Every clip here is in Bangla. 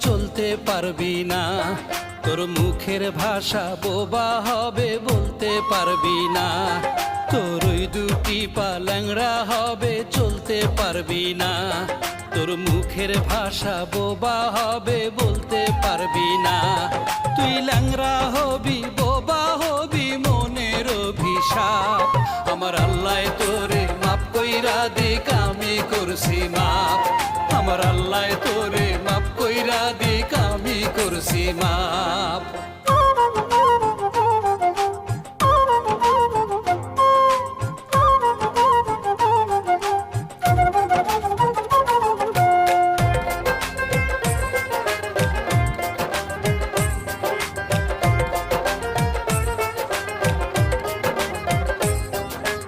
চলতে পারবি না। তোর মুখের ভাষা বোবা হবে, বলতে পারবি না। তোর ওই দুটি পালাংরা হবে, চলতে পারবি না। তোর মুখের ভাষা বোবা হবে, বলতে পারবি না। তুই ল্যাংরা হবি, বোবা হবি, মনের অভিশাপ। আমার আল্লাহ তোরে মাপ কইরা দিক, আমি করছি মাপ। আমি মাপ।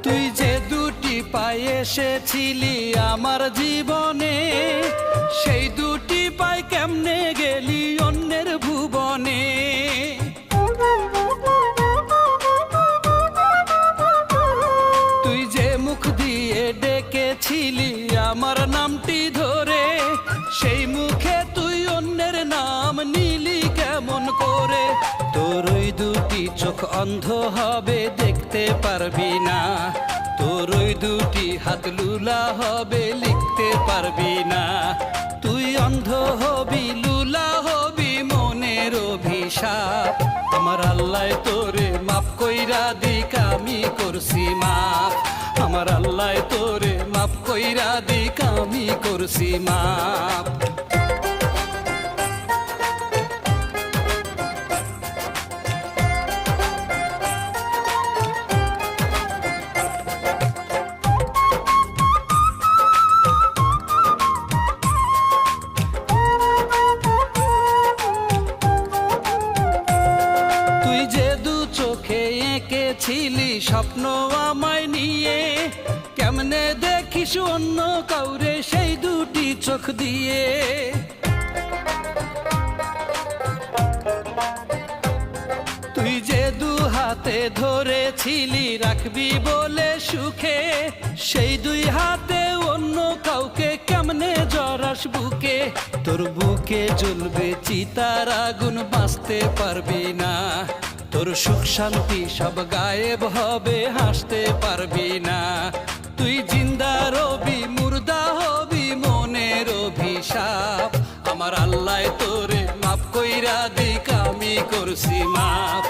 তুই যে দুটি পায়ে এসেছিলি আমার জীবনে সেই দুটি পায় কেমনে গেলি মুখে তুই অন্যের নাম নিলি কেমন করে? তোর ওই দুটি চোখ অন্ধ হবে, দেখতে পারবি না। তোর ওই দুটি হাত লুলা হবে, লিখতে পারবি না। তুই অন্ধ হবি, লুলা হবি মনের অভিশাপ। আমার আল্লাহ তোরে মাপ কইরা দিক, আমি করছি মাপ আমার আল্লাহ তোরে মাপ কইরা দিক, আমি করছি মাপ স্বপ্ন আমায় নিয়ে, কেমনে দেখিস অন্য কাউরে সেই দুটি চোখ দিয়ে? তুই যে দু হাতে ধরেছিলি রাখবি বলে সুখে, সেই দুই হাতে অন্য কাউকে কেমনে জরাস বুকে? তোর বুকে জ্বলবে চিতার আগুন, বাঁচতে পারবি না। তোর সুখ শান্তি সব গায়েব হবে, হাসতে পারবি না। তুই জিন্দা রবি, মুর্দা হবি, মনের অভিশাপ। আমার আল্লাহ তোরে মাপ কইরা দিক, আমি করছি মাপ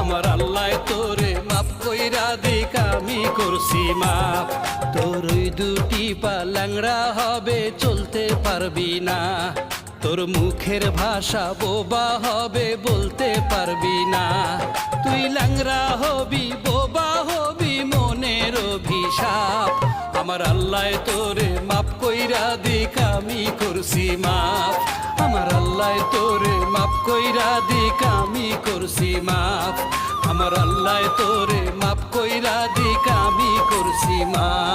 আমার আল্লাহ তোরে মাপ কইরা দিক, আমি করছি মাপ তোর দুটি পা ল্যাংড়া হবে, চলতে পারবি না। তোর মুখের ভাষা বোবা হবে, বলতে পারবি না। তুই ল্যাংড়া হবি, বোবা হবি, মনের অভিশাপ। আমার আল্লাহ তোরে মাপ কইরা দিক, আমি করছি মাপ। আমার আল্লাহ তোরে মাপ কইরা দিক, আমি করছি মাপ। আমার আল্লাহ তোরে মাপ কইরা দিক, আমি করছি মাপ।